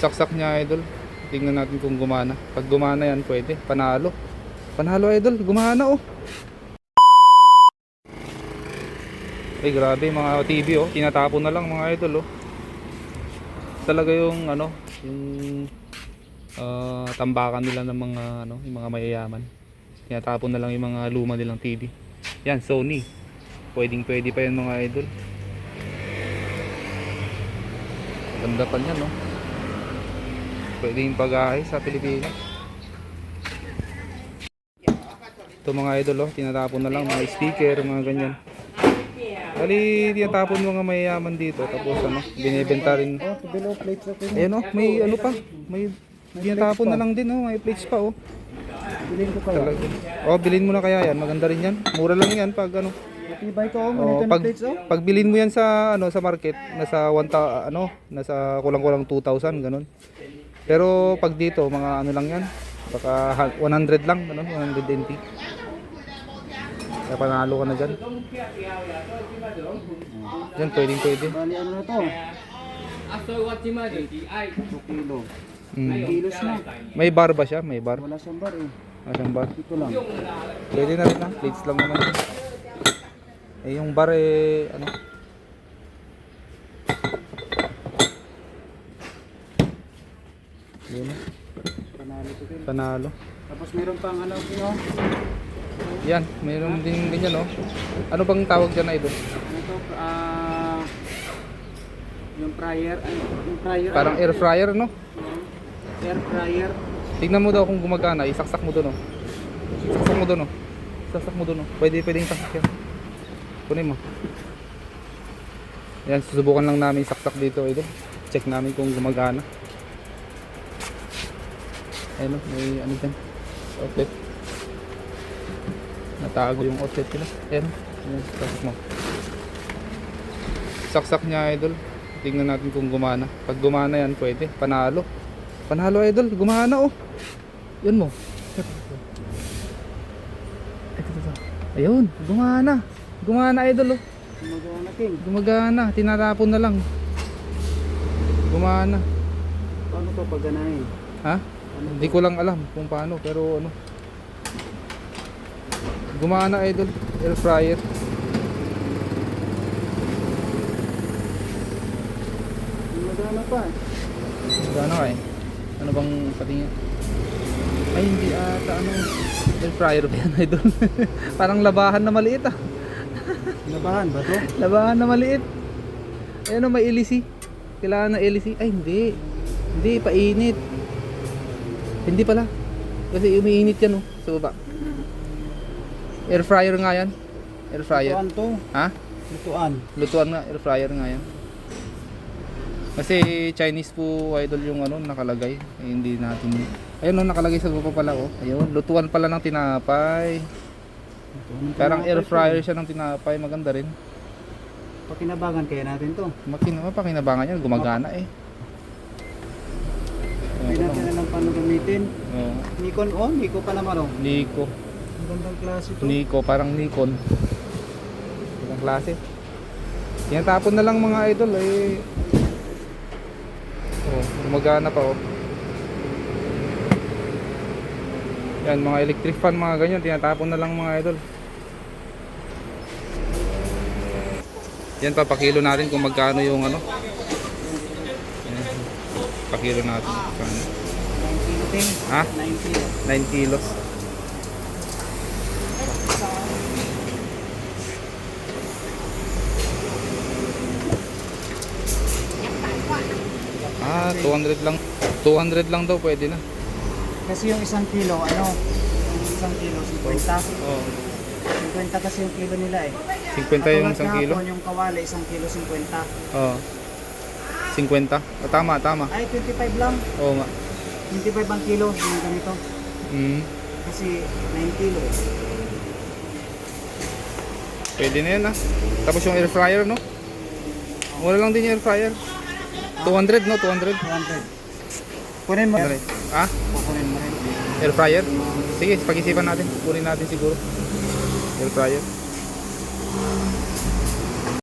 Saksak niya idol. Tingnan natin kung gumana. Pag gumana yan, pwede. Panalo. Panalo idol, gumana oh. Ay grabe mga TV oh, tinatapon na lang mga idol oh. Talaga yung ano, yung ah, tambakan nila ng mga ano, yung mga mayayaman. Tinatapon na lang yung mga luma nilang TV. Yan, Sony. Pwedeng pwede pa yan mga idol. Ganda pa niyan no. Pwede yung pag-ahay sa Pilipinas. Ito mga idol oh, tinatapon na lang mga sticker, mga ganyan. Bali, tinatapon mga mayayaman dito. Tapos ano, binibenta rin. Oh, below plates ako. Ayan oh, may ano pa. May tinatapon na lang din oh, may plates pa oh. Bilhin ko kaya. Talaga. Oh, bilhin mo na kaya yan. Maganda rin yan. Mura lang yan pag ano. Matibay ko oh, Oh, ganito na pag plates oh. pag bilhin mo yan sa ano sa market, nasa 1 ano, nasa kulang-kulang 2,000 ganun. Pero pag dito, mga ano lang yan. Baka ha- 100 lang, ganun, 120. Kaya panalo ka na dyan. Yan, pwedeng pwede. Bali ano na to? 2 kilo. Mm. Kilos na. May bar ba siya? May bar? Wala siyang bar eh. Asang bar? Ito lang. Pwede na rin ah. Plates lang naman. Eh yung bar eh, ano? Yun ah. Panalo to din. Panalo. Tapos meron pang ano, know, Yan, mayroon din ganyan oh. Ano bang tawag dyan na ito? ano to, ah, yung fryer, ano, yung fryer, Parang ano, air fryer no? air fryer. Tignan mo daw kung gumagana, isaksak mo doon oh. Isaksak mo doon oh. Isaksak mo doon oh. Pwede pwedeng isaksak yan. Kunin mo. Yan, susubukan lang namin isaksak dito ito. Check namin kung gumagana. Ayun oh, may ano dyan. Outlet. Natago yung outlet nila. Ayan oh. Ayan, saksak mo. Saksak niya idol. Tingnan natin kung gumana. Pag gumana yan, pwede. Panalo. Panalo idol, gumana oh. Yun mo. Ayun, gumana. Gumana idol oh. Gumagana king. Gumagana, tinatapon na lang. Gumana. Paano to pagganahin? Ha? Hindi ko lang alam kung paano pero ano. Gumana idol, air fryer. Gumagana pa. Gano kay? Ano bang patingin? Ay hindi ata ano. Air fryer ba yan idol? Parang labahan na maliit ah. Nabahan ba to? Labahan na maliit. Ayun oh, may LC. Kailangan na LC. Ay, hindi. Hindi, painit. Hindi pala. Kasi umiinit yan oh, sa baba. Air fryer nga yan. Air fryer. Lutuan to. Ha? Lutuan. Lutuan nga, air fryer nga yan. Kasi Chinese po idol yung ano nakalagay. Eh, hindi natin. Ayun oh, nakalagay sa baba pala oh. Ayun, lutuan pala ng tinapay. Lutuan ng Parang air fryer siya ng tinapay, maganda rin. Pakinabangan kaya natin to. Makina pa pakinabangan yan, gumagana eh. Hindi natin alam paano gamitin. Oo. Nikon oh, Nico pa naman oh. Nico. Ang gandang klase to. Nico, parang Nikon. Ibang klase. Tinatapon na lang mga idol eh. Oh, gumagana pa oh. Yan, mga electric fan, mga ganyan, tinatapon na lang mga idol. Yan, papakilo natin kung magkano yung ano. Pakilo natin. Magkano. 9 kilo ting. Ha? 9 kilo. 9 kilos. Ah, 200 lang. 200 lang daw pwede na. Kasi yung isang kilo, ano? Yung isang kilo, 50. Oh, 50 kasi yung kilo nila eh. 50 yung isang kilo. yung kawali, isang kilo 50. Oh. 50. Oh, tama, tama. Ay, 25 lang. Oo nga. 25 ang kilo, yung ganito. Mm. Kasi 9 kilo eh. Pwede na yan ah. Tapos yung air fryer no? Mura lang din yung air fryer. 200 no? 200. 200. Kunin mo. Ano rin? Ah? Kukunin mo rin. Air fryer? Sige, pag-isipan natin. Kunin natin siguro. Air fryer.